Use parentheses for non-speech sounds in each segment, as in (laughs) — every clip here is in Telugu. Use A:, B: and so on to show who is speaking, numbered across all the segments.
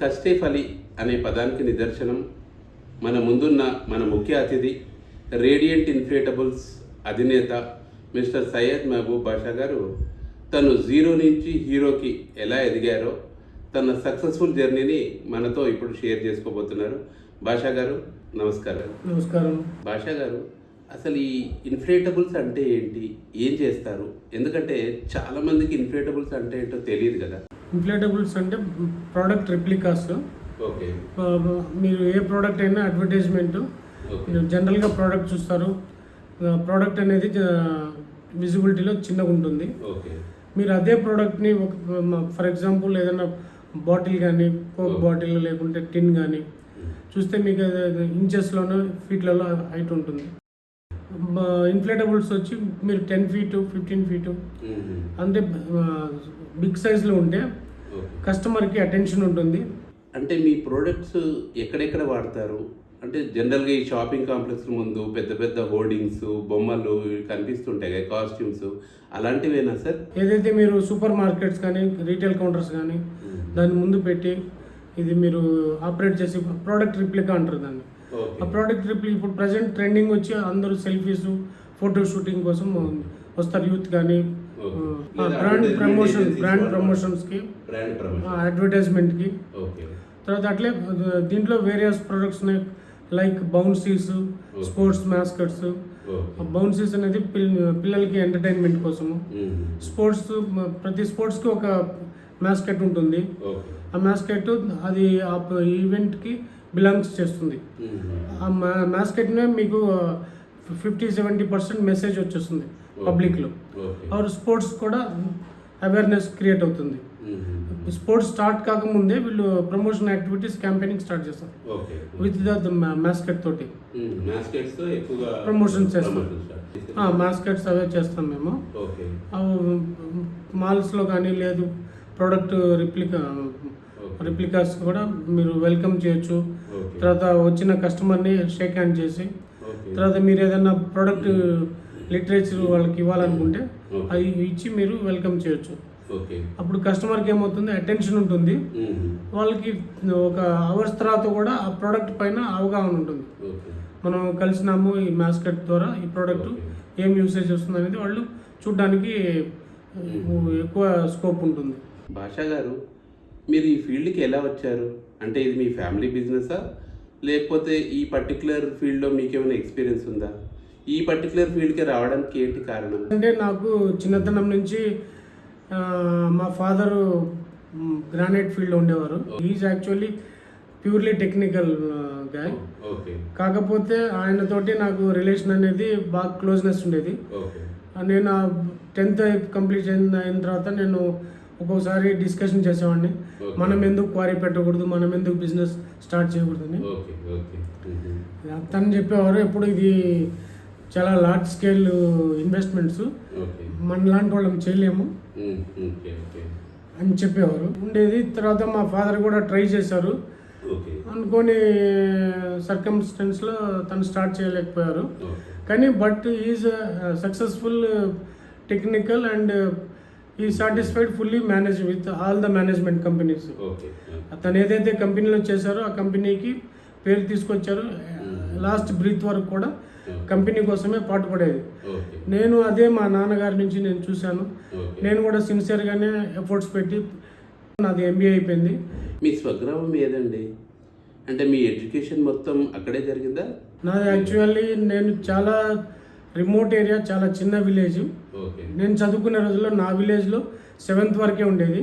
A: కస్టేఫ్ అలీ అనే పదానికి నిదర్శనం మన ముందున్న మన ముఖ్య అతిథి రేడియంట్ ఇన్ఫ్లేటబుల్స్ అధినేత మిస్టర్ సయ్యద్ మహబూబ్ బాషా గారు తను జీరో నుంచి హీరోకి ఎలా ఎదిగారో తన సక్సెస్ఫుల్ జర్నీని మనతో ఇప్పుడు షేర్ చేసుకోబోతున్నారు. బాషా గారు నమస్కారం.
B: నమస్కారం.
A: భాషా గారు అసలు ఈ ఇన్ఫ్లేటబుల్స్ అంటే ఏంటి? ఏం చేస్తారు? ఎందుకంటే చాలా మందికి ఇన్ఫ్లేటబుల్స్ అంటే ఏంటో తెలియదు కదా.
B: ఇన్ఫ్లేటబుల్స్ అంటే ప్రోడక్ట్ రిప్లికాస్ మీరు ఏ ప్రోడక్ట్ అయినా అడ్వర్టైజ్మెంట్ జనరల్గా ప్రోడక్ట్ చూస్తారు. ప్రోడక్ట్ అనేది విజిబిలిటీలో చిన్నగా ఉంటుంది. మీరు అదే ప్రోడక్ట్ని ఒక ఫర్ ఎగ్జాంపుల్ ఏదైనా బాటిల్ కానీ కోక్ బాటిల్ లేకుంటే టిన్ కానీ చూస్తే మీకు ఇంచెస్లోనూ ఫీట్లలో హైట్ ఉంటుంది. ఇన్ఫ్లేటబుల్స్ వచ్చి మీరు టెన్ ఫీటు ఫిఫ్టీన్ ఫీటు అంటే బిగ్ సైజ్లో ఉంటే కస్టమర్కి అటెన్షన్ ఉంటుంది.
A: అంటే మీ ప్రోడక్ట్స్ ఎక్కడెక్కడ వాడతారు? అంటే జనరల్గా ఈ షాపింగ్ కాంప్లెక్స్ ముందు పెద్ద పెద్ద హోర్డింగ్స్ బొమ్మలు కనిపిస్తుంటాయి కదా కాస్ట్యూమ్స్. అలాంటివేనా సార్?
B: ఏదైతే మీరు సూపర్ మార్కెట్స్ కానీ రీటైల్ కౌంటర్స్ కానీ దాని ముందు పెట్టి ఇది మీరు ఆపరేట్ చేసి ప్రోడక్ట్ రిప్లికా అంటారు దాన్ని. ఆ ప్రోడక్ట్ రిప్లి ఇప్పుడు ప్రజెంట్ ట్రెండింగ్ వచ్చి అందరూ సెల్ఫీస్ ఫోటో షూటింగ్ కోసం వస్తారు యూత్ కానీ. బ్రాండ్ ప్రమోషన్ బ్రాండ్ ప్రమోషన్స్కి
A: బ్రాండ్ ప్రమోషన్
B: అడ్వర్టైజ్మెంట్కి
A: ఓకే.
B: తర్వాత అట్లే దీంట్లో various products like bouncies sports
A: mascots
B: bouncies అనేది పిల్- పిల్లలకి ఎంటర్టైన్మెంట్ కోసము. స్పోర్ట్స్ ప్రతి స్పోర్ట్స్కి ఒక మ్యాస్కెట్ ఉంటుంది. ఆ మ్యాస్కెట్ అది ఆ ఈవెంట్కి బిలాంగ్స్ చేస్తుంది. ఆ మా- మ్యాస్కెట్నే మీకు ఫిఫ్టీ సెవెంటీ పర్సెంట్ మెసేజ్ వచ్చేస్తుంది. పబ్లిక్లో. ఆర్ స్పోర్ట్స్ కూడా అవేర్నెస్ క్రియేట్ అవుతుంది. స్పోర్ట్స్ స్టార్ట్ కాకముందే వీళ్ళు ప్రమోషన్ యాక్టివిటీస్ క్యాంపెయినింగ్ స్టార్ట్ చేస్తారు. విత్ ద మ్యాస్కెట్ తోటి. Promotions చేస్తాం. మ్యాస్కెట్స్ అవే చేస్తాం మేము. మాల్స్లో కానీ లేదు ప్రోడక్ట్ రిప్లికా రిప్లికాస్ కూడా మీరు వెల్కమ్ చేయొచ్చు. తర్వాత వచ్చిన కస్టమర్ని షేక్ హ్యాండ్ చేసి తర్వాత మీరు ఏదైనా ప్రోడక్ట్ లిటరేచర్ వాళ్ళకి ఇవ్వాలనుకుంటే. అది ఇచ్చి మీరు వెల్కమ్ చేయొచ్చు.
A: ఓకే.
B: అప్పుడు కస్టమర్కి ఏమవుతుంది? అటెన్షన్ ఉంటుంది. వాళ్ళకి ఒక అవర్స్ తర్వాత కూడా ఆ ప్రోడక్ట్ పైన అవగాహన ఉంటుంది.
A: ఓకే.
B: మనం కలిసినాము ఈ మాస్కెట్ ద్వారా ఈ ప్రోడక్ట్. ఏం యూసేజ్ వస్తుంది అనేది వాళ్ళు చూడడానికి ఎక్కువ స్కోప్ ఉంటుంది.
A: భాషా గారు మీరు ఈ ఫీల్డ్కి ఎలా వచ్చారు? అంటే ఇది మీ ఫ్యామిలీ బిజినెసా? లేకపోతే ఈ పర్టికులర్ ఫీల్డ్లో మీకు ఏమైనా ఎక్స్పీరియన్స్ ఉందా? ఈ పర్టికులర్ ఫీల్డ్కి రావడానికి ఏంటి కారణం?
B: అంటే నాకు చిన్నతనం నుంచి మా ఫాదరు గ్రానైట్ ఫీల్డ్లో ఉండేవారు. Is actually purely technical
A: guy
B: కాకపోతే ఆయనతోటి నాకు రిలేషన్ అనేది బాగా క్లోజ్నెస్ ఉండేది. నేను టెన్త్ కంప్లీట్ అయిన అయిన తర్వాత నేను ఒక్కొక్కసారి డిస్కషన్ చేసేవాడిని. మనం ఎందుకు క్వారీ పెట్టకూడదు? మనం ఎందుకు బిజినెస్ స్టార్ట్ చేయకూడదని తను చెప్పేవారు ఎప్పుడు ఇది చాలా లార్జ్ స్కేల్ ఇన్వెస్ట్మెంట్స్ మన లాంటి వాళ్ళం చేయలేము. అని చెప్పేవారు. ఉండేది. తర్వాత మా ఫాదర్ కూడా ట్రై చేశారు. అనుకోని సర్కమ్స్టెన్స్లో తను స్టార్ట్ చేయలేకపోయారు. కానీ but is successful technical and ఈ satisfied fully manage with all the management
A: companies
B: తను ఏదైతే కంపెనీలో చేశారో ఆ కంపెనీకి పేరు తీసుకొచ్చారు. లాస్ట్ బ్రీత్ వరకు కూడా కంపెనీ కోసమే పాటుపడేది. నేను అదే మా నాన్నగారి నుంచి నేను చూశాను. నేను కూడా సిన్సియర్గానే ఎఫర్ట్స్ పెట్టి నాది ఎంబీఏ అయిపోయింది.
A: మీ స్వగ్రామం ఏదండి? అంటే మీ ఎడ్యుకేషన్ మొత్తం అక్కడే జరిగిందా?
B: నాది యాక్చువల్లీ నేను చాలా రిమోట్ ఏరియా చాలా చిన్న విలేజ్ నేను చదువుకునే రోజుల్లో నా విలేజ్లో సెవెంత్ వరకే ఉండేది.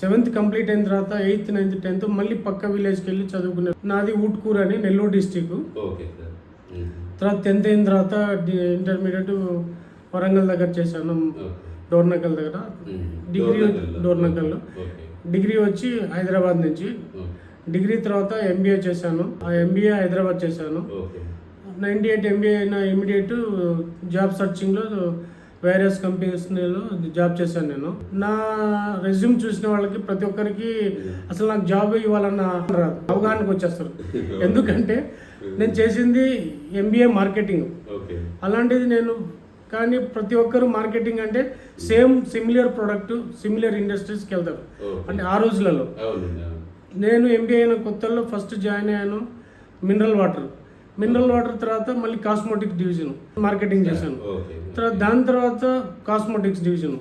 B: సెవెంత్ కంప్లీట్ అయిన తర్వాత ఎయిత్ నైన్త్ టెన్త్ మళ్ళీ పక్క విలేజ్కి వెళ్ళి చదువుకునే నాది ఊట్కూర్ అని నెల్లూరు డిస్టిక్. తర్వాత టెన్త్ అయిన తర్వాత ఇంటర్మీడియట్ వరంగల్ దగ్గర చేశాను. డోర్నకల్ దగ్గర. డిగ్రీ
A: డోర్నకల్లో.
B: డిగ్రీ వచ్చి హైదరాబాద్ నుంచి. డిగ్రీ తర్వాత ఎంబీఏ చేశాను. ఆ ఎంబీఏ హైదరాబాద్ చేశాను. నైంటీ ఎయిట్ ఎంబీఏ అయిన ఇమీడియట్ జాబ్ సర్చింగ్లో వేరియస్ కంపెనీస్లో జాబ్ చేశాను నేను. నా రెజ్యూమ్ చూసిన వాళ్ళకి ప్రతి ఒక్కరికి అసలు నాకు జాబ్ ఇవ్వాలన్న రాదు. అవగాహనకు వచ్చేస్తారు. (laughs) ఎందుకంటే నేను చేసింది ఎంబీఏ మార్కెటింగ్ అలాంటిది నేను కానీ ప్రతి ఒక్కరు మార్కెటింగ్ అంటే సేమ్ సిమిలర్ ప్రోడక్ట్ సిమిలర్ ఇండస్ట్రీస్కి వెళ్తారు. అంటే ఆ రోజులలో. నేను ఎంబీఏ అయిన కొత్తల్లో ఫస్ట్ జాయిన్ అయ్యాను మినరల్ వాటర్ మినరల్ వాటర్ తర్వాత మళ్ళీ కాస్మోటిక్స్ డివిజన్ మార్కెటింగ్ చేశాను. తర్వాత దాని తర్వాత కాస్మోటిక్స్ డివిజన్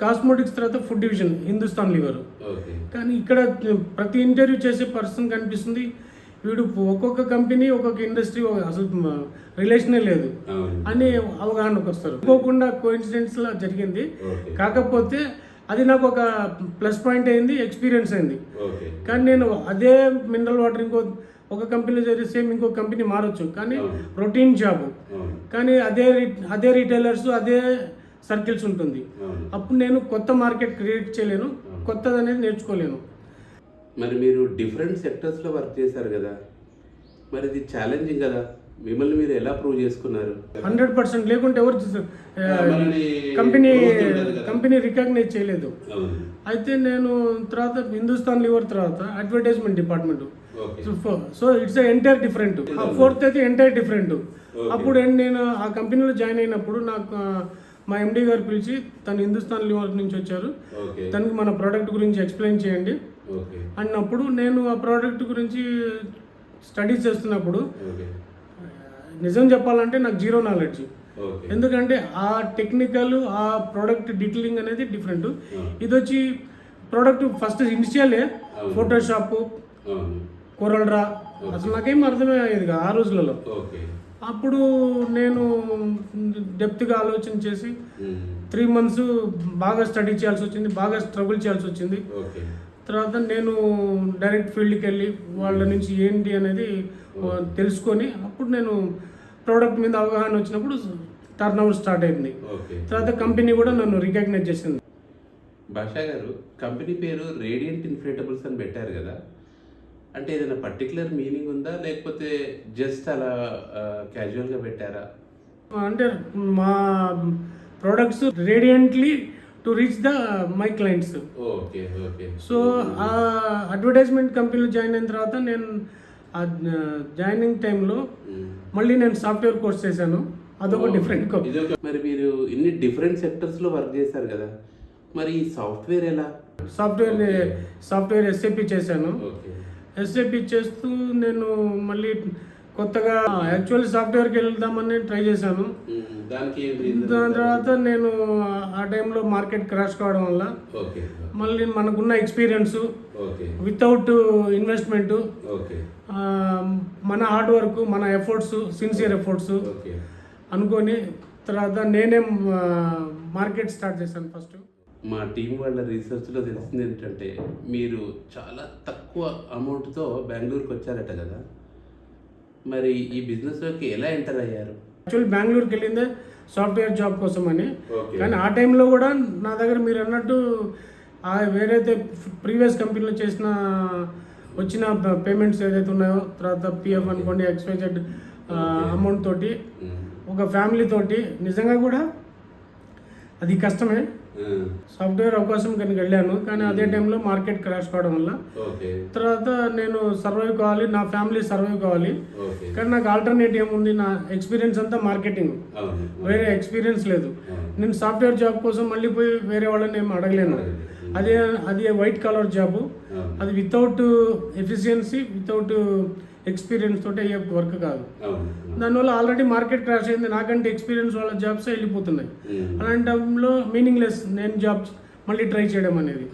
B: కాస్మోటిక్స్ తర్వాత ఫుడ్ డివిజన్ హిందుస్థాన్ లివర్ కానీ ఇక్కడ ప్రతి ఇంటర్వ్యూ చేసే పర్సన్ కనిపిస్తుంది. వీడు ఒక్కొక్క కంపెనీ ఒక్కొక్క ఇండస్ట్రీ అసలు రిలేషనే లేదు. అని అవగాహనకు వస్తారు. అనుకోకుండా కోఇన్సిడెంట్స్ లా జరిగింది. కాకపోతే అది నాకు ఒక ప్లస్ పాయింట్ అయింది ఎక్స్పీరియన్స్ అయింది. కానీ నేను అదే మినరల్ వాటర్ ఇంకో ఒక కంపెనీలో జరిగే సేమ్ ఇంకో కంపెనీ మారొచ్చు. కానీ. Routine
A: job.
B: కానీ అదే అదే రిటైలర్స్ అదే సర్కిల్స్ ఉంటుంది. అప్పుడు నేను కొత్త మార్కెట్ క్రియేట్ చేయలేను కొత్తది అనేది నేర్చుకోలేను.
A: మరి మీరు డిఫరెంట్ సెక్టర్స్లో వర్క్ చేశారు కదా? మరి ఇది ఛాలెంజింగ్ కదా? మిమ్మల్ని మీరు ఎలా ప్రూవ్ చేసుకున్నారు?
B: Hundred percent. లేకుంటే ఎవరు కంపెనీ. కంపెనీ రికగ్నైజ్ చేయలేదు. అయితే నేను తర్వాత హిందుస్థాన్ లివర్ తర్వాత advertisement
A: department.
B: So it's entire different fourth అయితే ఎంటైర్ డిఫరెంట్ అప్పుడు నేను ఆ కంపెనీలో జాయిన్ అయినప్పుడు నాకు మా ఎండి గారు పిలిచి తను హిందుస్థాన్ లివర్ నుంచి వచ్చారు. తనకి మన ప్రోడక్ట్ గురించి ఎక్స్ప్లెయిన్ చేయండి. అన్నప్పుడు నేను ఆ ప్రోడక్ట్ గురించి స్టడీ చేస్తున్నప్పుడు నిజం చెప్పాలంటే నాకు జీరో నాలెడ్జ్ ఎందుకంటే ఆ టెక్నికల్ ఆ ప్రోడక్ట్ డీటెయిలింగ్ అనేది డిఫరెంట్ ఇది వచ్చి ప్రోడక్ట్ ఫస్ట్ ఇనిషియలే ఫోటోషాప్
A: అవును
B: కొరల్ రా అసలు నాకేం అర్థమే అయ్యేది ఆ రోజులలో. అప్పుడు నేను డెప్త్గా ఆలోచన చేసి. త్రీ మంత్స్ బాగా స్టడీ చేయాల్సి వచ్చింది బాగా స్ట్రగుల్ చేయాల్సి వచ్చింది. తర్వాత నేను డైరెక్ట్ ఫీల్డ్కి వెళ్ళి వాళ్ళ నుంచి ఏంటి అనేది తెలుసుకొని అప్పుడు నేను ప్రోడక్ట్ మీద అవగాహన వచ్చినప్పుడు టర్న్ ఓవర్ స్టార్ట్ అయింది. తర్వాత కంపెనీ కూడా నన్ను రికగ్నైజ్ చేసింది.
A: భాషా గారు కంపెనీ పేరు రేడియంట్ ఇన్ఫ్లేటబుల్స్ అని పెట్టారు కదా? అంటే ఏదైనా పర్టికులర్ మీనింగ్ ఉందా? లేకపోతే జస్ట్ అలా క్యాజువల్గా పెట్టారా?
B: అంటే మా products radiantly to reach the my clients
A: okay okay.
B: So ఆ అడ్వర్టైజ్మెంట్ కంపెనీలో జాయిన్ అయిన తర్వాత నేను జాయినింగ్ టైంలో. మళ్ళీ నేను సాఫ్ట్వేర్ కోర్స్ చేశాను. అదొక డిఫరెంట్
A: మరి మీరు ఇన్ని డిఫరెంట్ సెక్టర్స్లో వర్క్ చేశారు కదా? మరి సాఫ్ట్వేర్ ఎలా?
B: సాఫ్ట్వేర్ సాఫ్ట్వేర్ ఎస్ఏపి చేశాను.
A: ఓకే.
B: ఎస్ఏపి చేస్తూ నేను మళ్ళీ కొత్తగా యాక్చువల్లీ సాఫ్ట్వేర్కి వెళ్దామని ట్రై చేశాను. దాని తర్వాత నేను ఆ టైంలో మార్కెట్ క్రాష్ కావడం వల్ల మళ్ళీ మనకున్న ఎక్స్పీరియన్స్ వితౌట్ ఇన్వెస్ట్మెంట్ మన హార్డ్ వర్క్ మన ఎఫర్ట్స్ సిన్సియర్ ఎఫర్ట్స్ అనుకొని తర్వాత నేనే మార్కెట్ స్టార్ట్ చేశాను ఫస్ట్
A: మా టీం వాళ్ళ రీసెర్చ్లో తెలిసింది ఏంటంటే మీరు చాలా తక్కువ అమౌంట్తో బెంగళూరుకి వచ్చారట కదా. మరి ఈ బిజినెస్లోకి ఎలా ఎంటర్ అయ్యారు?
B: యాక్చువల్లీ బెంగళూరుకి వెళ్ళిందే సాఫ్ట్వేర్ జాబ్ కోసం అని కానీ ఆ టైంలో కూడా నా దగ్గర మీరు అన్నట్టు ఆ వేరైతే ప్రీవియస్ కంపెనీలో చేసిన వచ్చిన పేమెంట్స్ ఏదైతే ఉన్నాయో తర్వాత పిఎఫ్ అనుకోండి ఎక్స్వైజెడ్ అమౌంట్ తోటి. ఒక ఫ్యామిలీ తోటి నిజంగా కూడా అది కష్టమే. సాఫ్ట్వేర్ అవకాశం కనుక వెళ్ళాను కానీ అదే టైంలో మార్కెట్ క్రాష్ కావడం వల్ల. తర్వాత నేను సర్వైవ్ కావాలి నా ఫ్యామిలీ సర్వైవ్ కావాలి. కానీ నాకు ఆల్టర్నేటివ్ ఏముంది నా ఎక్స్పీరియన్స్ అంతా మార్కెటింగ్. వేరే ఎక్స్పీరియన్స్ లేదు. నేను సాఫ్ట్వేర్ జాబ్ కోసం మళ్ళీ పోయి వేరే వాళ్ళని ఏం అడగలేను. అదే అది వైట్ కలర్ జాబ్. అది వితౌట్ ఎఫిషియన్సీ వితౌట్ ఎక్స్పీరియన్స్ తోటి అయ్యే వర్క్ కాదు. దానివల్ల ఆల్రెడీ మార్కెట్ క్రాష్ అయింది. నాకంటే ఎక్స్పీరియన్స్ వాళ్ళ జాబ్స్ వెళ్ళిపోతున్నాయి. అలాంటి టైంలో మీనింగ్లెస్ నేను జాబ్స్ మళ్ళీ ట్రై చేయడం అనేది.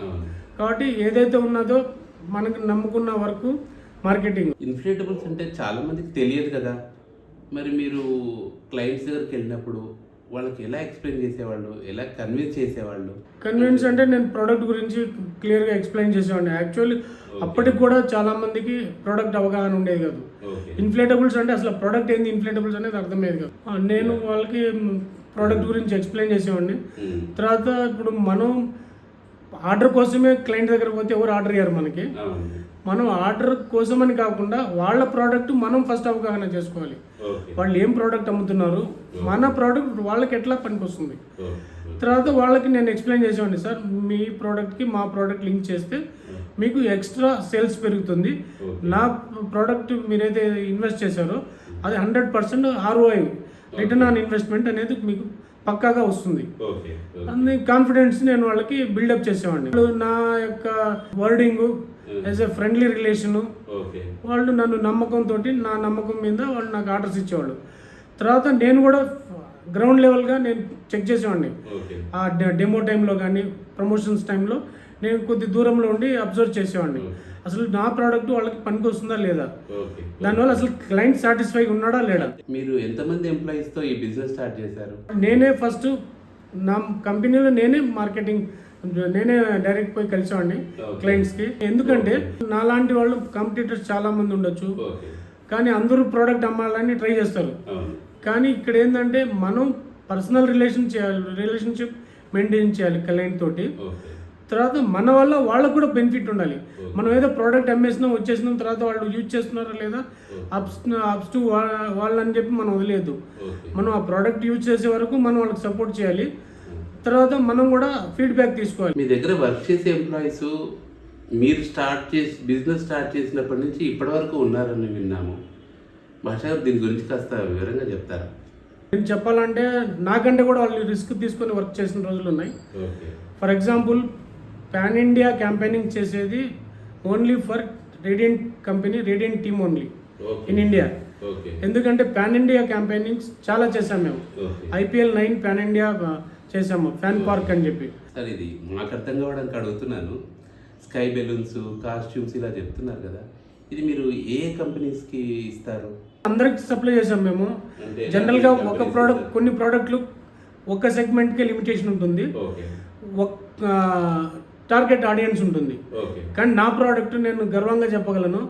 B: కాబట్టి ఏదైతే ఉన్నదో మనకు నమ్ముకున్న వర్క్ మార్కెటింగ్
A: ఇన్ఫ్లేటబుల్స్ అంటే చాలా మందికి తెలియదు కదా. మరి మీరు క్లయింట్స్ దగ్గరికి వెళ్ళినప్పుడు వాళ్ళకి ఎలా ఎక్స్ప్లెయిన్ చేసేవాళ్ళు ఎలా కన్విన్స్ చేసేవాళ్ళు?
B: కన్విన్స్ అంటే నేను ప్రోడక్ట్ గురించి క్లియర్గా ఎక్స్ప్లెయిన్ చేసేవాడిని. యాక్చువల్లీ అప్పటికి కూడా చాలా మందికి ప్రోడక్ట్ అవగాహన ఉండేది కాదు. ఇన్ఫ్లేటబుల్స్ అంటే అసలు ప్రోడక్ట్ ఏంది ఇన్ఫ్లేటబుల్స్ అనేది అర్థమయ్యేది కాదు. నేను వాళ్ళకి ప్రోడక్ట్ గురించి ఎక్స్ప్లెయిన్ చేసేవాడిని.
A: మ్మ్.
B: తర్వాత ఇప్పుడు మనం ఆర్డర్ కోసమే క్లయింట్ దగ్గర పోతే ఎవరు ఆర్డర్ ఇయ్యారు మనకి. మనం ఆర్డర్ కోసమని కాకుండా వాళ్ళ ప్రోడక్ట్ మనం ఫస్ట్ అవగాహన చేసుకోవాలి. వాళ్ళు ఏం ప్రోడక్ట్ అమ్ముతున్నారు? మన ప్రోడక్ట్ వాళ్ళకి ఎట్లా పనికొస్తుంది? తర్వాత వాళ్ళకి నేను ఎక్స్ప్లెయిన్ చేసేవాడిని సార్ మీ ప్రోడక్ట్కి మా ప్రోడక్ట్ లింక్ చేస్తే మీకు ఎక్స్ట్రా సేల్స్ పెరుగుతుంది. నా ప్రోడక్ట్ మీరైతే ఇన్వెస్ట్ చేశారో అది hundred percent ROI return on investment అనేది మీకు పక్కాగా వస్తుంది. అన్ని కాన్ఫిడెన్స్ నేను వాళ్ళకి బిల్డప్ చేసేవాడిని. వాళ్ళు నా యొక్క wording as a friendly
A: relation
B: వాళ్ళు నన్ను నమ్మకంతో నా నమ్మకం మీద వాళ్ళు నాకు ఆర్డర్స్ ఇచ్చేవాళ్ళు. తర్వాత నేను కూడా గ్రౌండ్ లెవెల్గా నేను చెక్ చేసేవాడిని. ఆ డెమో టైంలో కానీ ప్రమోషన్స్ టైంలో నేను కొద్ది దూరంలో ఉండి అబ్జర్వ్ చేసేవాడిని. అసలు నా ప్రోడక్ట్ వాళ్ళకి పనికి వస్తుందా లేదా? దానివల్ల అసలు క్లయింట్ సాటిస్ఫై ఉన్నాడా లేడా
A: మీరు ఎంతమంది ఎంప్లాయీస్తో ఈ బిజినెస్ స్టార్ట్ చేశారు?
B: నేనే ఫస్ట్ నా కంపెనీలో నేనే మార్కెటింగ్ నేనే డైరెక్ట్ పోయి కలిసేవాడిని
A: Okay.
B: క్లయింట్స్కి ఎందుకంటే నాలాంటి వాళ్ళు కాంపిటీటర్స్ చాలా మంది ఉండొచ్చు. కానీ అందరూ ప్రోడక్ట్ అమ్మాలని ట్రై చేస్తారు. కానీ ఇక్కడ ఏంటంటే మనం పర్సనల్ రిలేషన్ చేయాలి రిలేషన్షిప్ మెయింటైన్ చేయాలి క్లయింట్ తోటి. తర్వాత మన వల్ల వాళ్ళకు కూడా బెనిఫిట్ ఉండాలి. మనం ఏదో ప్రోడక్ట్ అమ్మేసినాం వచ్చేసినాం తర్వాత వాళ్ళు యూజ్ చేస్తున్నారా లేదా? అప్స్ అప్స్ టు వాళ్ళని చెప్పి మనం వదిలేదు. మనం ఆ ప్రోడక్ట్ యూజ్ చేసే వరకు మనం వాళ్ళకి సపోర్ట్ చేయాలి. తర్వాత మనం కూడా ఫీడ్బ్యాక్ తీసుకోవాలి.
A: మీ దగ్గర వర్క్ చేసే ఎంప్లాయీస్ మీరు స్టార్ట్ చేసి బిజినెస్ స్టార్ట్ చేసినప్పటి నుంచి ఇప్పటి వరకు ఉన్నారని విన్నాము. భాష దీని గురించి కాస్త వివరంగా చెప్తారా?
B: నేను చెప్పాలంటే నాకంటే కూడా వాళ్ళు రిస్క్ తీసుకొని వర్క్ చేసిన రోజులు ఉన్నాయి. For example pan India campaigning చేసేది only for Radiant company Radiant
A: team
B: only in
A: India.
B: ఎందుకంటే పాన్ ఇండియా క్యాంపెయినింగ్స్ చాలా చేసాం మేము. ఐపీఎల్ నైన్ పాన్ ఇండియా చేసాము ఫ్యాన్ పార్క్ అని చెప్పి.
A: సార్ ఇది మాకు అర్థం కావడానికి అడుగుతున్నాను. స్కై బెలూన్స్ కాస్ట్యూమ్స్ ఇలా చెప్తున్నారు కదా. ఇది మీరు ఏ కంపెనీస్కి ఇస్తారు?
B: అందరికి సప్లై చేసాం మేము. జనరల్గా ఒక ప్రోడక్ట్? కొన్ని ప్రోడక్ట్లు ఒక సెగ్మెంట్కే లిమిటేషన్ ఉంటుంది. టార్గెట్ ఆడియన్స్ ఉంటుంది. కానీ నా ప్రోడక్ట్ నేను గర్వంగా చెప్పగలను.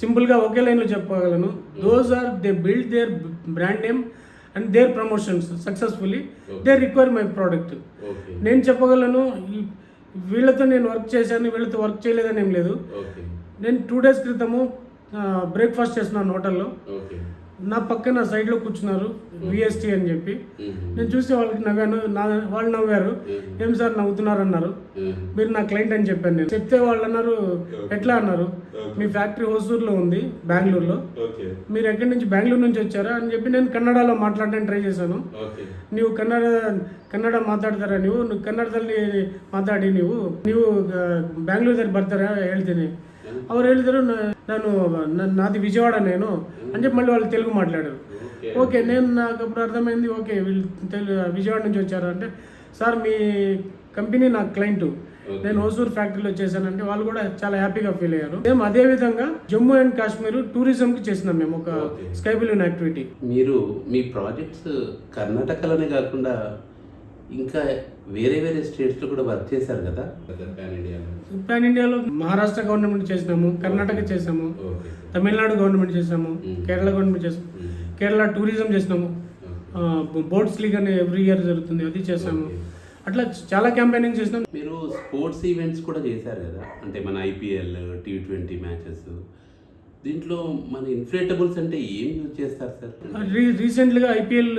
B: సింపుల్గా ఒకే లైన్లో చెప్పగలను. Those are they build their brand name and their promotions successfully they require my
A: product
B: నేను చెప్పగలను వీళ్ళతో నేను వర్క్ చేశాను వీళ్ళతో వర్క్ చేయలేదని ఏం లేదు. నేను టూ డేస్ క్రితము బ్రేక్ఫాస్ట్ చేస్తున్నాను హోటల్లో. నా పక్కన సైడ్లో కూర్చున్నారు విఎస్టీ అని చెప్పి
A: మ్మ్.
B: నేను చూసి వాళ్ళకి నవ్వాను నా వాళ్ళు నవ్వారు
A: మ్మ్.
B: ఏం సార్ నవ్వుతున్నారు అన్నారు
A: మ్మ్.
B: మీరు నా క్లయింట్ అని చెప్పాను నేను చెప్తే వాళ్ళు అన్నారు ఎట్లా అన్నారు మీ ఫ్యాక్టరీ హోసూర్లో ఉంది బెంగళూరులో
A: ఓకే
B: మీరు ఎక్కడి నుంచి బెంగళూరు నుంచి వచ్చారా అని చెప్పి నేను కన్నడలో మాట్లాడడానికి ట్రై చేశాను
A: ఓకే
B: ನೀವು ಕನ್ನಡ ಕನ್ನಡ ಮಾತಾಡ್ತಾರ ನೀವು ನೀವು ಕನ್ನಡದಲ್ಲಿ ಮಾತಾಡಿ ನೀವು ನೀವು ಬ್ಯಾಂಗ್ಳೂರ್ದಲ್ಲಿ ಬರ್ತಾರಾ ಹೇಳ್ತೀನಿ ಅವ್ರು ಹೇಳಿದ್ರು నన్ను నాది విజయవాడ నేను అని చెప్పి మళ్ళీ వాళ్ళు తెలుగు మాట్లాడారు.
A: ఓకే.
B: నేను నాకు అప్పుడు అర్థమైంది ఓకే వీళ్ళు విజయవాడ నుంచి వచ్చారు అంటే సార్ మీ కంపెనీ నాకు క్లయింటు. నేను హోసూర్ ఫ్యాక్టరీలో చేశానంటే వాళ్ళు కూడా చాలా హ్యాపీగా ఫీల్ అయ్యారు. మేము అదే విధంగా జమ్మూ అండ్ కాశ్మీర్ టూరిజం కి చేసినాం మేము ఒక స్కై యాక్టివిటీ.
A: మీరు మీ ప్రాజెక్ట్స్ కర్ణాటకలోనే కాకుండా ఇంకా వేరే వేరే స్టేట్స్లో కూడా వర్క్ చేశారు కదా? పాన్ ఇండియాలో
B: మహారాష్ట్ర గవర్నమెంట్ చేసినాము కర్ణాటక చేసాము తమిళనాడు గవర్నమెంట్ చేసాము. కేరళ గవర్నమెంట్ చేసాము కేరళ టూరిజం చేసినాము. బోట్స్ లీగ్ అనే ఎవ్రీ ఇయర్ జరుగుతుంది అది చేసాము. అట్లా చాలా క్యాంపెయినింగ్ చేసినాం.
A: మీరు స్పోర్ట్స్ ఈవెంట్స్ కూడా చేశారు కదా? అంటే మన ఐపీఎల్ టీ ట్వంటీ మ్యాచెస్ దీంట్లో మన ఇన్ఫ్లేటబుల్స్ అంటే ఏం యూజ్ చేస్తారు సార్
B: రీ రీసెంట్గా ఐపీఎల్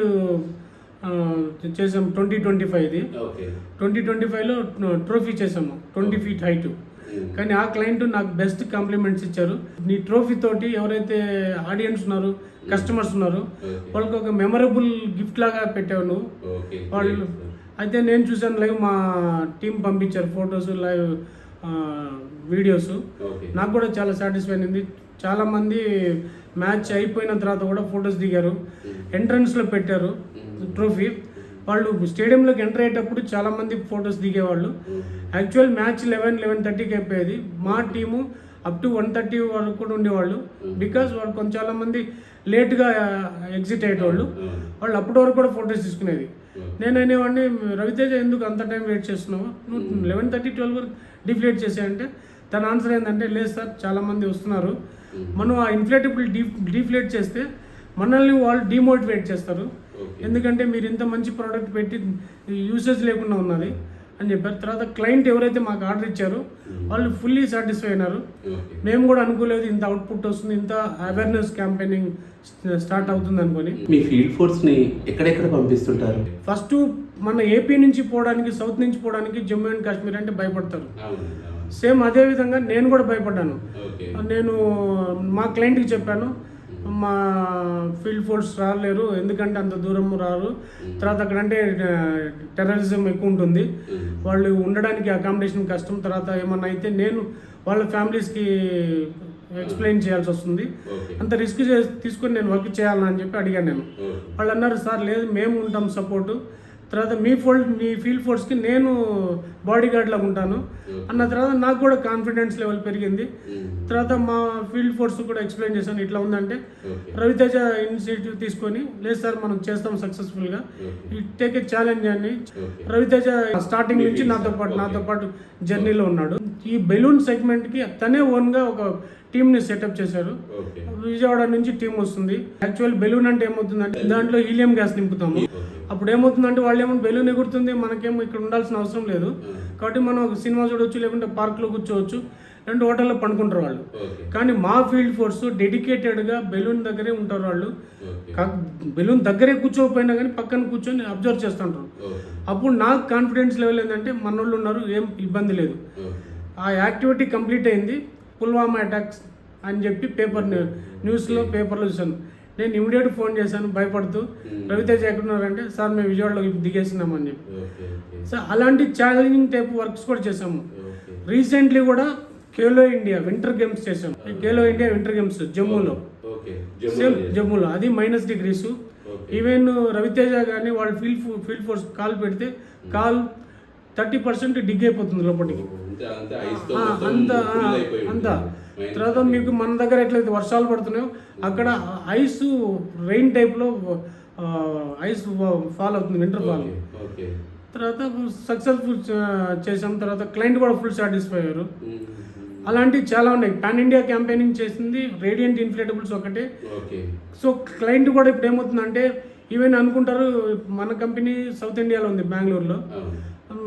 B: చేసాం ట్వంటీ ట్వంటీ ఫైవ్ది. ట్వంటీ ట్వంటీ ఫైవ్లో ట్రోఫీ చేసాము ట్వంటీ ఫీట్ హైట్. కానీ ఆ క్లయింట్ నాకు బెస్ట్ కాంప్లిమెంట్స్ ఇచ్చారు. నీ ట్రోఫీ తోటి ఎవరైతే ఆడియన్స్ ఉన్నారు కస్టమర్స్ ఉన్నారు వాళ్ళకి ఒక మెమరబుల్ గిఫ్ట్ లాగా పెట్టావు నువ్వు. వాళ్ళు అయితే నేను చూసాను లైవ్ మా టీం పంపించారు ఫొటోస్ లైవ్ వీడియోస్. నాకు కూడా చాలా సాటిస్ఫై అయింది చాలా మంది మ్యాచ్ అయిపోయిన తర్వాత కూడా ఫొటోస్ దిగారు. ఎంట్రన్స్లో పెట్టారు. ట్రోఫీ వాళ్ళు స్టేడియంలోకి ఎంటర్ అయ్యేటప్పుడు చాలా మంది ఫొటోస్ దిగేవాళ్ళు. యాక్చువల్ మ్యాచ్ లెవెన్ లెవెన్ థర్టీకి అయిపోయేది. మా team up to one thirty వరకు కూడా ఉండేవాళ్ళు. బికాస్ వాళ్ళు కొంచెం చాలా మంది లేట్గా ఎగ్జిట్ అయ్యేటోళ్ళు. వాళ్ళు అప్పటి వరకు కూడా ఫొటోస్ తీసుకునేది. నేను అనేవాడిని రవితేజ ఎందుకు అంత టైం వెయిట్ చేస్తున్నావు? నువ్వు లెవెన్ థర్టీ ట్వెల్వ్ వరకు డిఫ్లేట్ చేసాయంటే తన ఆన్సర్ ఏంటంటే లేదు సార్ చాలా మంది వస్తున్నారు మనం ఆ ఇన్ఫ్లేటబుల్ డీ డీఫ్లేట్ చేస్తే మనల్ని వాళ్ళు డిమోటివేట్ చేస్తారు. ఎందుకంటే మీరు ఇంత మంచి ప్రోడక్ట్ పెట్టి యూసేజ్ లేకుండా ఉన్నది అని చెప్పారు. తర్వాత క్లయింట్ ఎవరైతే మాకు ఆర్డర్ ఇచ్చారో వాళ్ళు ఫుల్లీ సాటిస్ఫై అయినారు. మేము కూడా అనుకోలేదు ఇంత అవుట్పుట్ వస్తుంది ఇంత అవేర్నెస్ క్యాంపెయినింగ్ స్టార్ట్ అవుతుంది అనుకొని.
A: మీ ఫీల్డ్ ఫోర్స్ని ఎక్కడెక్కడ పంపిస్తుంటారు?
B: ఫస్ట్ మన ఏపీ నుంచి పోవడానికి సౌత్ నుంచి పోవడానికి జమ్మూ అండ్ కాశ్మీర్ అంటే భయపడతారు. సేమ్ అదే విధంగా నేను కూడా భయపడ్డాను. నేను మా క్లయింట్కి చెప్పాను మా ఫీల్డ్ ఫోర్స్ రాలేరు ఎందుకంటే అంత దూరం రారు. తర్వాత అక్కడంటే టెర్రరిజం ఎక్కువ ఉంటుంది వాళ్ళు ఉండడానికి అకామిడేషన్ కష్టం. తర్వాత ఏమన్నా అయితే నేను వాళ్ళ ఫ్యామిలీస్కి ఎక్స్ప్లెయిన్ చేయాల్సి వస్తుంది. అంత రిస్క్ తీసుకొని నేను వర్క్ చేయాలని అని చెప్పి అడిగాను నేను. వాళ్ళు అన్నారు సార్ లేదు మేము ఉంటాం సపోర్టు తర్వాత మీ ఫోల్డ్ మీ ఫీల్డ్ ఫోర్స్కి నేను బాడీ గార్డ్ లాగా ఉంటాను. అన్న తర్వాత నాకు కూడా కాన్ఫిడెన్స్ లెవెల్ పెరిగింది. తర్వాత మా ఫీల్డ్ ఫోర్స్ కూడా ఎక్స్ప్లెయిన్ చేశాను ఇట్లా ఉందంటే రవితేజ ఇనిషియేటివ్ తీసుకొని లేదు సార్ మనం చేస్తాం సక్సెస్ఫుల్గా టేక్ ఏ ఛాలెంజ్ అని రవితేజ స్టార్టింగ్ నుంచి నాతో పాటు నాతో పాటు జర్నీలో ఉన్నాడు. ఈ బెలూన్ సెగ్మెంట్కి తనే ఓన్గా ఒక టీంని సెటప్ చేశారు. విజయవాడ నుంచి టీం వస్తుంది. యాక్చువల్ బెలూన్ అంటే ఏమవుతుందంటే దాంట్లో హీలియం గ్యాస్ నింపుతాము. అప్పుడు ఏమవుతుందంటే వాళ్ళు ఏమో బెలూన్ ఎగురుతుంది మనకేమో ఇక్కడ ఉండాల్సిన అవసరం లేదు. కాబట్టి మనం ఒక సినిమా చూడొచ్చు లేకుంటే పార్క్లో కూర్చోవచ్చు రెండు హోటల్లో పండుకుంటారు వాళ్ళు. కానీ మా ఫీల్డ్ ఫోర్స్ డెడికేటెడ్గా బెలూన్ దగ్గరే ఉంటారు వాళ్ళు. బెలూన్ దగ్గరే కూర్చోకపోయినా కానీ పక్కన కూర్చొని అబ్జర్వ్ చేస్తుంటారు. అప్పుడు నాకు కాన్ఫిడెన్స్ లెవెల్ ఏంటంటే మన వాళ్ళు ఉన్నారు ఏం ఇబ్బంది లేదు. ఆ యాక్టివిటీ కంప్లీట్ అయింది. పుల్వామా అటాక్స్ అని చెప్పి పేపర్ న్యూస్లో పేపర్లో చూశాను. నేను ఇమీడియట్ ఫోన్ చేశాను భయపడుతూ. రవితేజ ఎక్కడున్నారంటే సార్ మేము విజయవాడలో దిగేసినామని చెప్పి. సో అలాంటి ఛాలెంజింగ్ టైప్ వర్క్స్ కూడా చేసాము రీసెంట్లీ కూడా ఖేలో ఇండియా వింటర్ గేమ్స్ చేసాం ఖేలో ఇండియా వింటర్ గేమ్స్ జమ్మూలో సేమ్
A: జమ్మూ
B: జమ్మూలో అది మైనస్ డిగ్రీస్ ఈవెన్ రవితేజ కానీ వాళ్ళు ఫీల్డ్ ఫీల్డ్ ఫోర్స్ కాల్ పెడితే కాల్ థర్టీ పర్సెంట్ డిగ్ అయిపోతుంది లోపలికి
A: అంతే అంతే
B: తర్వాత మీకు మన దగ్గర ఎట్లయితే వర్షాలు పడుతున్నాయో అక్కడ ఐస్ రెయిన్ టైప్లో ఐస్ ఫాల్ అవుతుంది వింటర్ ఫాల్. తర్వాత సక్సెస్ఫుల్ చేసాం తర్వాత క్లయింట్ కూడా ఫుల్ సాటిస్ఫై అయ్యారు. అలాంటివి చాలా ఉన్నాయి. పాన్ ఇండియా క్యాంపెయినింగ్ చేసింది రేడియంట్ ఇన్ఫ్లేటబుల్స్ ఒకటే. సో క్లయింట్ కూడా ఇప్పుడు ఏమవుతుందంటే ఈవెన్ అనుకుంటారు మన కంపెనీ సౌత్ ఇండియాలో ఉంది బెంగళూరులో.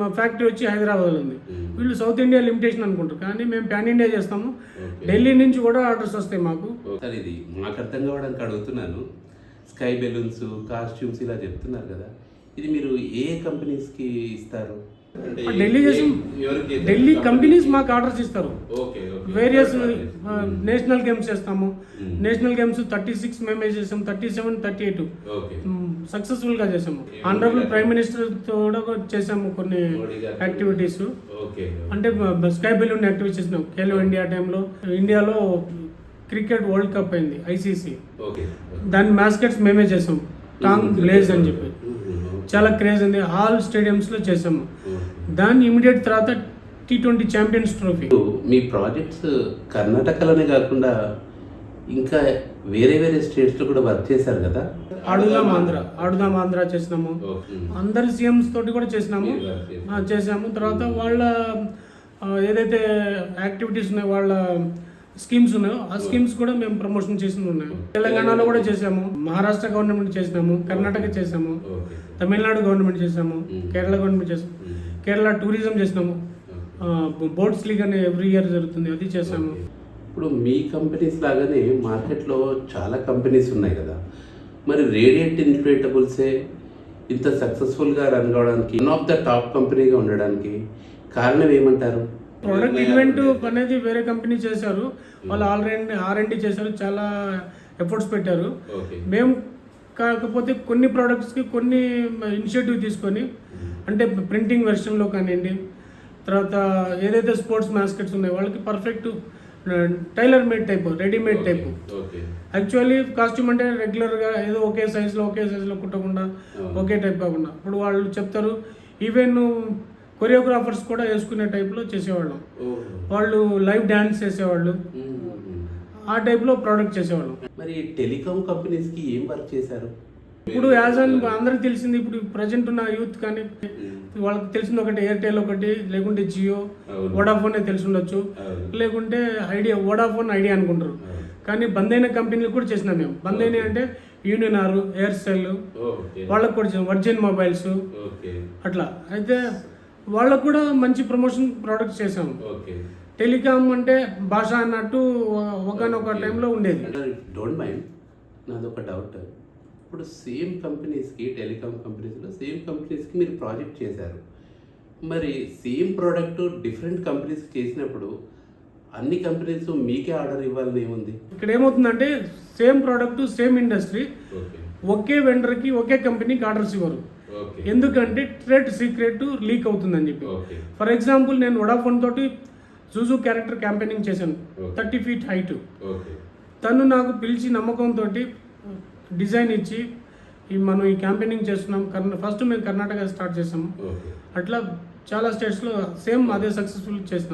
A: అవును
B: ఫ్యాక్టరీ వచ్చి హైదరాబాద్లో ఉంది. వీళ్ళు సౌత్ ఇండియా లిమిటేషన్ అనుకుంటారు. కానీ మేము పాన్ ఇండియా చేస్తాము. ఢిల్లీ నుంచి కూడా ఆర్డర్స్ వస్తాయి మాకు.
A: సార్ ఇది మాకు అర్థం కావడానికి అడుగుతున్నాను. స్కై బెలూన్స్ కాస్ట్యూమ్స్ ఇలా చెప్తున్నారు కదా. ఇది మీరు ఏ కంపెనీస్కి ఇస్తారు?
B: ఢిల్లీ చేసి ఢిల్లీ? కంపెనీస్ మాకు ఆర్డర్స్ ఇస్తారు. వేరియస్. నేషనల్ గేమ్స్ చేస్తాము. నేషనల్ గేమ్స్ థర్టీ సిక్స్ మేమే చేసాము థర్టీ సెవెన్ థర్టీ ఎయిట్ సక్సెస్ఫుల్గా చేసాము. ఆనరబుల్ ప్రైమ్ మినిస్టర్తో కూడా చేసాము కొన్ని. యాక్టివిటీస్ అంటే స్కై బెలూన్ యాక్టివిటీ చేసినాం. ఖేలో ఇండియా టైంలో ఇండియాలో క్రికెట్ వరల్డ్ కప్ అయింది ఐసీసీ దాని మ్యాస్కెట్స్ మేమే చేసాం. టాంగ్ బ్లేజ్ అని చెప్పి. చాలా క్రేజ్ ఉంది. ఆల్ స్టేడియంస్లో చేసాము
A: ఓకే.
B: దాని ఇమీడియట్ తర్వాత టీ ట్వంటీ ఛాంపియన్స్ ట్రోఫీ
A: మీ ప్రాజెక్ట్స్ కర్ణాటకలోనే కాకుండా ఇంకా వేరే వేరే స్టేట్స్లో కూడా వర్క్ చేశారు కదా?
B: ఆడుదాం ఆంధ్ర. ఆడుదాం ఆంధ్ర చేసినాము. అందరి సీఎంస్ తోటి కూడా చేసినాము. చేసాము తర్వాత వాళ్ళ ఏదైతే యాక్టివిటీస్ ఉన్నాయో వాళ్ళ స్కీమ్స్ ఉన్నాయో. ఆ స్కీమ్స్ కూడా మేము ప్రమోషన్ చేసి ఉన్నాయి. తెలంగాణలో కూడా చేసాము మహారాష్ట్ర గవర్నమెంట్ చేసినాము. కర్ణాటక చేసాము. తమిళనాడు గవర్నమెంట్ చేసాము. కేరళ గవర్నమెంట్ చేసాము. కేరళ టూరిజం చేసినాము. బోట్స్ లీగ్ అనే ఎవ్రీ ఇయర్ జరుగుతుంది. అది చేసాము.
A: ఇప్పుడు మీ కంపెనీస్ లాగానే మార్కెట్లో చాలా కంపెనీస్ ఉన్నాయి కదా. మరి రేడియంట్ ఇన్ఫ్లేటబుల్సే ఇంత సక్సెస్ఫుల్గా రన్ కావడానికి వన్ ఆఫ్ ద టాప్ కంపెనీగా ఉండడానికి కారణం ఏమంటారు?
B: ప్రోడక్ట్ ఇన్వెంట్ అనేది వేరే కంపెనీ చేశారు. వాళ్ళు ఆల్రెడీ ఆర్ అండ్ చేశారు చాలా ఎఫర్ట్స్ పెట్టారు. మేము కాకపోతే కొన్ని ప్రోడక్ట్స్కి కొన్ని ఇనిషియేటివ్ తీసుకొని అంటే ప్రింటింగ్ వెర్షన్లో కానివ్వండి తర్వాత ఏదైతే స్పోర్ట్స్ మాస్కెట్స్ ఉన్నాయో వాళ్ళకి perfect tailor made type readymade
A: type
B: actually costume అంటే రెగ్యులర్గా ఏదో ఒకే సైజులో ఒకే సైజులో కుట్టకుండా ఒకే టైప్ కాకుండా. ఇప్పుడు వాళ్ళు చెప్తారు ఈవెన్ కొరియోగ్రాఫర్స్ కూడా వేసుకునే టైప్లో చేసేవాళ్ళం. వాళ్ళు లైవ్ డ్యాన్స్ చేసేవాళ్ళు. ఆ టైప్లో ప్రోడక్ట్ చేసేవాళ్ళం.
A: మరి టెలికాం కంపెనీస్కి ఏం వర్క్ చేశారు?
B: ఇప్పుడు యాజ్ అన్ అందరికి తెలిసింది ఇప్పుడు ప్రజెంట్ ఉన్న యూత్ కానీ వాళ్ళకి తెలిసింది ఒకటి ఎయిర్టెల్ ఒకటి లేకుంటే జియో. వోడాఫోన్ తెలిసి ఉండొచ్చు. లేకుంటే ఐడియా వోడాఫోన్ ఐడియా అనుకుంటారు. కానీ బంద్ అయిన కంపెనీలు కూడా చేసినాం మేము. బంద్ అయినాయి అంటే యూనియన్ ఆర్ ఎయిర్సెల్ వాళ్ళకు కూడా వర్జిన్ మొబైల్స్ అట్లా. అయితే వాళ్ళకు కూడా మంచి ప్రమోషన్ ప్రోడక్ట్స్ చేసాము
A: ఓకే.
B: టెలికామ్ అంటే భాష అన్నట్టు ఒకనొక టైంలో ఉండేది.
A: డోంట్ మైండ్ నాది ఒక డౌట్ ఇప్పుడు సేమ్ కంపెనీస్కి టెలికాం కంపెనీస్లో సేమ్ కంపెనీస్కి మీరు ప్రాజెక్ట్ చేశారు. మరి సేమ్ ప్రోడక్ట్ డిఫరెంట్ కంపెనీస్కి చేసినప్పుడు అన్ని కంపెనీస్ మీకే ఆర్డర్ ఇవ్వాలని ఏముంది?
B: ఇక్కడ ఏమవుతుందంటే సేమ్ ప్రోడక్ట్ సేమ్ ఇండస్ట్రీ ఒకే వెండర్కి ఒకే కంపెనీకి ఆర్డర్స్ ఇవ్వరు. ఎందుకంటే ట్రేడ్ సీక్రెట్ లీక్ అవుతుందని చెప్పి. ఫర్ ఎగ్జాంపుల్ నేను వడాఫోన్ తోటి జూజు క్యారెక్టర్ క్యాంపెయినింగ్ చేశాను. థర్టీ ఫీట్ హైట్ తను నాకు పిలిచి నమ్మకంతో డిజైన్ ఇచ్చి ఈ మనం ఈ క్యాంపెయినింగ్ చేస్తున్నాం. కర్ణ ఫస్ట్ మేము కర్ణాటక స్టార్ట్ చేసాము అట్లా చాలా స్టేట్స్లో సేమ్ అదే సక్సెస్ఫుల్ చేసినాం